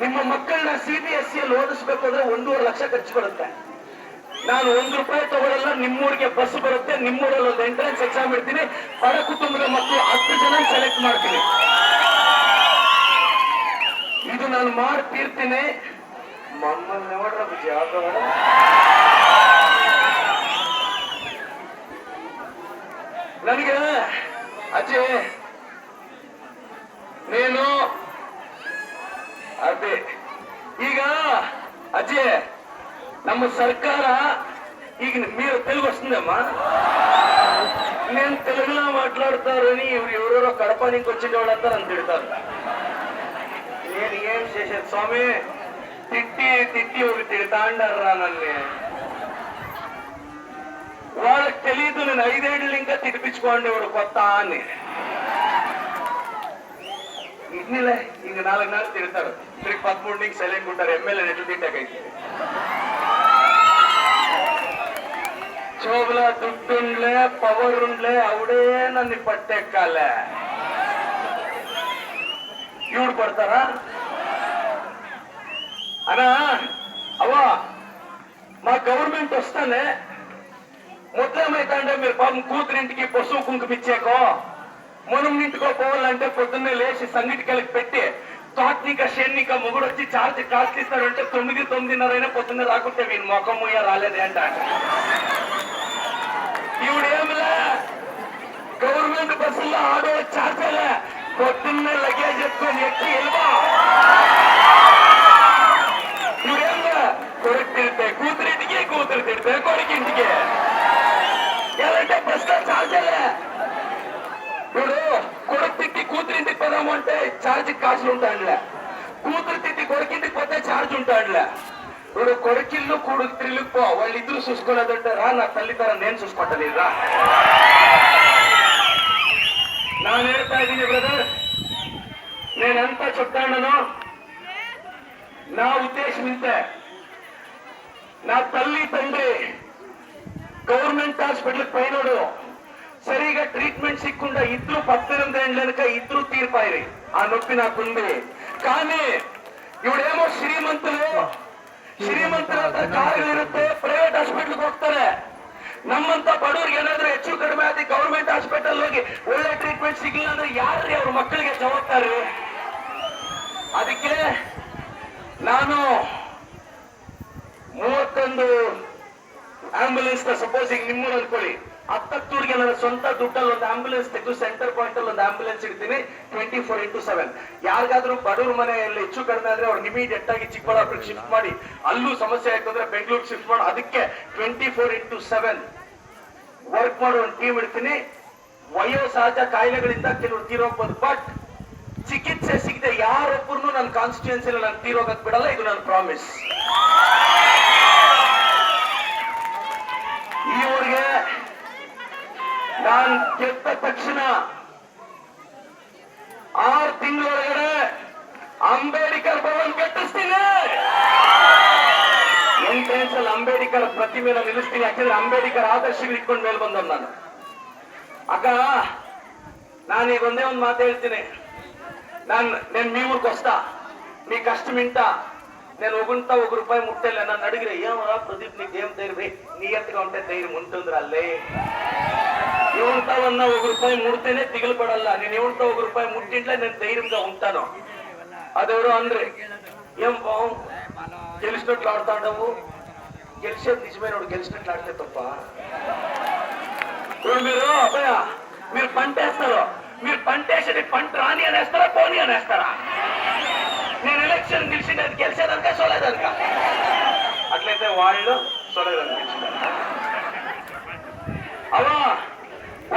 ನಿಮ್ಮ ಮಕ್ಕಳನ್ನ C B S ಸಿಯಲ್ಲಿ ಓದಿಸ್ಬೇಕು ಅಂದ್ರೆ ಒಂದೂವರೆ ಲಕ್ಷ ಖರ್ಚು ಬರುತ್ತೆ. ನಾನು ಒಂದು ರೂಪಾಯಿ ತಗೊಳ್ಳಲ್ಲ ನಿಮ್ಮೂರಿಗೆ ಬಸ್ ಬರುತ್ತೆ ನಿಮ್ಮೂರಲ್ಲಿ ಒಂದು ಎಂಟ್ರೆನ್ಸ್ ಎಕ್ಸಾಮ್ ಇಡ್ತೀನಿ. ಬಡ ಕುಟುಂಬದ ಮಕ್ಕಳು ಹತ್ತು ಜನ ಸೆಲೆಕ್ಟ್ ಮಾಡ್ತೀನಿ. ಇದು ನಾನು ಮಾಡ್ತಿರ್ತೀನಿ. ಮಮ್ಮಲ್ಲಿ ನೋಡ್ರ ವಿಜಯ ನನಗೆ ಅಜ್ಜಿ, ನೀನು అదే ಈಗ అజే నమ్మ ಸರ್ಕಾರ ಈಗ మీరు తెలుగు వస్తుందమ్మా నేను తెలుగులో మాట్లాడతారని ఇవి ఎవరెవరో కడప నుంచి వచ్చిన వాళ్ళందరూ అని తిడతారు నేను ఏం చేసేది స్వామి తిట్టి తిట్టి ఒకరు తిడతాండారు రా నన్ను వాళ్ళకి తెలియదు నేను ఐదేళ్ళు ఇంకా తినిపించుకోండి వాడు కొత్త అని ఇడ్లీలే ఇంక నాలుగు నాలుగు తిరుగుతారు తిరిగి పదమూడు నీకు సైలెంట్ ఉంటారు ఎమ్మెల్యే ఎట్లు తింటాకైతే చోబుల దుడ్డుండ్లే పవర్ ఉండ్లే అవుడే నన్ను పట్టెక్కాలే. ఈవిడు పడతారా? అనా అవా మా గవర్నమెంట్ వస్తానే ముద్రమైతే అంటే మీరు పాపం కూతురింటికి పశువు కుంకుమిచ్చేకో మనం పోవాలంటే పొద్దున్నే లేచి సంగిటికలకు పెట్టి తోట్నిక మొగుడు వచ్చి చార్జ్ కాస్ట్ ఇస్తారంటే తొమ్మిది తొమ్మిదిన్నర అయినా పొద్దున్న రాకుంటే వీని మొఖం మూయ రాలేదే అంట. గవర్నమెంట్ బస్సుల్లో ఆడో చార్జలే పొద్దున్నే లగేజ్ ఎత్తుకొని ఎక్కి వెళ్ళవా ఈవిడేమిలా? కొడుకు తిడితే కూతురింటికి కూతురు తిడితే కొడుకింటికి ఎలా బస్సులో చార్జలే చేద్దాము అంటే ఛార్జ్ కాసులు ఉంటాడులే కూతురు తిట్టి కొడుకింటికి పోతే ఛార్జ్ ఉంటాడులే ఇప్పుడు కొడుకిళ్ళు కూడు తిరిగి పో వాళ్ళిద్దరు చూసుకోలేదంటే రా నా తల్లితనం నేను చూసుకుంటాను రా. నా నేర్తా ఇది బ్రదర్ నేనెంత చెప్తాను నా ఉద్దేశం ఇంతే. నా తల్లి తండ్రి గవర్నమెంట్ హాస్పిటల్ పైనడు సరిగా ట్రీట్మెంట్ సిక్కుండా ఇద్దరు పద్దెనిమిది ఏళ్ళ వెనక ఇద్దరు తీరిపాయి ఆ నొప్పి నాకుంది కానీ ಇವಡೇಮೋ ಶ್ರೀಮಂತರು ಶ್ರೀಮಂತರ ಹತ್ರ ಕಾರು ಇರುತ್ತೆ ಪ್ರೈವೇಟ್ ಹಾಸ್ಪಿಟಲ್ಗೆ ಹೋಗ್ತಾರೆ ನಮ್ಮಂತ ಬಡವ್ರಿಗೆ ಏನಾದ್ರೂ ಹೆಚ್ಚು ಕಡಿಮೆ ಆಗಿ ಗವರ್ಮೆಂಟ್ ಹಾಸ್ಪಿಟಲ್ ಹೋಗಿ ಒಳ್ಳೆ ಟ್ರೀಟ್ಮೆಂಟ್ ಸಿಗ್ಲಿಲ್ಲ ಅಂದ್ರೆ ಯಾರ್ರಿ ಅವ್ರ ಮಕ್ಕಳಿಗೆ ಜವಾಬ್ದಾರಿ ಅದಕ್ಕೆ ನಾನು ಮೂವತ್ತೊಂದು ಆಂಬುಲೆನ್ಸ್ ಸಪೋಸ್ ಈಗ ನಿಮ್ಮೂರು ಅನ್ಕೊಳ್ಳಿ ಹತ್ತತ್ತೂರಿಗೆ ನನ್ನ ಸ್ವಂತ ದುಡ್ಡಲ್ಲಿ ಒಂದು ಆಂಬುಲೆನ್ಸ್ ತೆಗೆದು ಸೆಂಟರ್ ಪಾಯಿಂಟ್ ಅಲ್ಲಿ ಒಂದು ಆಂಬುಲೆನ್ಸ್ ಇಡ್ತೀನಿ ಟ್ವೆಂಟಿ ಫೋರ್ ಇಂಟು ಸೆವೆನ್ ಯಾರಿಗಾದ್ರೂ ಬಡವ್ರ ಮನೆಯಲ್ಲಿ ಹೆಚ್ಚು ಕಡಿಮೆ ಆದ್ರೆ ಅವ್ರು ಇಮಿಡಿಯೇಟ್ ಆಗಿ ಚಿಕ್ಕಬಳ್ಳಾಪುರಕ್ಕೆ ಶಿಫ್ಟ್ ಮಾಡಿ, ಅಲ್ಲೂ ಸಮಸ್ಯೆ ಆಯ್ತು ಅಂದ್ರೆ ಬೆಂಗಳೂರು ಶಿಫ್ಟ್ ಮಾಡಿ. ಅದಕ್ಕೆ twenty four into seven work ಮಾಡೋ ಒಂದು ಟೀಮ್ ಇಡ್ತೀನಿ. ವಯೋಸಹಜ ಕಾಯಿಲೆಗಳಿಂದ ಕೆಲವರು ತೀರೋಗ್ಬೋದು ಬಟ್ ಚಿಕಿತ್ಸೆ ಸಿಗದೆ ಯಾರೊಬ್ಬರು ನನ್ನ ಕಾನ್ಸ್ಟಿಟ್ಯೂನ್ಸಿ ನಾನು ತೀರೋಗಕ್ ಬಿಡಲ್ಲ, ಇದು ನನ್ನ ಪ್ರಾಮಿಸ್ ಈ ನಾನು ಗೆದ್ದ ತಕ್ಷಣ ಆರು ತಿಂಗಳೊಳಗಡೆ ಅಂಬೇಡ್ಕರ್ ಭವನ್ ಕಟ್ಟಿಸ್ತೀನಿ ಎಂಟ್ರೆನ್ಸ್ ಅಲ್ಲಿ ಅಂಬೇಡ್ಕರ್ ಪ್ರತಿಮೆನ ನಿಲ್ಲಿಸ್ತೀನಿ ಯಾಕಂದ್ರೆ ಅಂಬೇಡ್ಕರ್ ಆದರ್ಶಗಳು ಇಟ್ಕೊಂಡು ಮೇಲೆ ಬಂದವ್ ನಾನು ಅಕ್ಕ ನಾನೀಗ ಒಂದೇ ಒಂದು ಮಾತು ಹೇಳ್ತೀನಿ ನಾನು నేను మీ ఊరికి వస్తా మీ కష్టం వింటా నేను ఒగుంటా ఒక రూపాయి ముట్టలే నన్ను అడిగిరే ఏమరా ప్రదీప్ నీకు ఏం ధైర్యం నియత్గా ఉంటే ధైర్యం ఉంటుంది అల్లే ఏమంటావన్నా ఒక రూపాయి ముడితేనే దిగులు పడల్లా నేను ఏమంటా ఒక రూపాయి ముట్టింట్లే నేను ధైర్యంగా ఉంటాను అదెవరో అందరే ఏం బావు గెలిచినట్లు ఆడుతాడవు గెలిచేది నిజమైన వాడు గెలిచినట్లు ఆడితే తప్ప ఇప్పుడు మీరు అబ్బాయ మీరు పంట వేస్తారు మీరు పంట వేసేది పంట రాని అనేస్తారా పోని అనేస్తారా నేను ఎలక్షన్ గెలిచినది గెలిచేదనక సోలేదనక అట్లయితే వాళ్ళు సోలేదనిపించింది అవా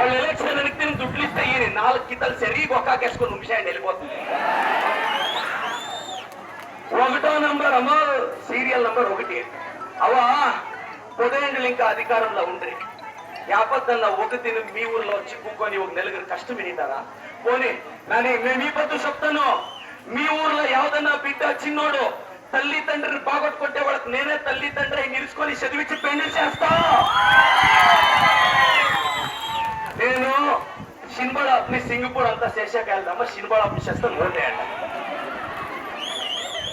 వాళ్ళు ఎలక్షన్ వెనక్కి దుడ్లు ఇస్తే ఈయన నాలుగు కితలు సరి గొక్కాకేసుకొని నిమిషాన్ని వెళ్ళిపోతుంది ఒకటో నంబర్ అమ్మ సీరియల్ నంబర్ ఒకటి. అవా పొదయండి ఇంకా అధికారంలో ఉండ్రి యాపత్తన్న ఒక దిన మీ ఊర్లో చిక్కుకొని ఒక నలుగురు కష్టం వినితారా? పోనీ నాని మేము ఈ పద్దు చెప్తాను. మీ ఊర్లో యావదన్నా బిడ్డ చిన్నోడు తల్లి తండ్రిని బాగొట్టుకుంటే వాళ్ళకి నేనే తల్లి తండ్రి నిలుచుకొని చదివించి పెళ్ళి చేస్తా. ಶೀರ್ಷಕ ಅಲ್ಲ ನಮ್ಮ ಶಿನ್ಬಾಳ ಶಾಸ್ತ್ರ ನೋಡ್ರಿ ಅಣ್ಣ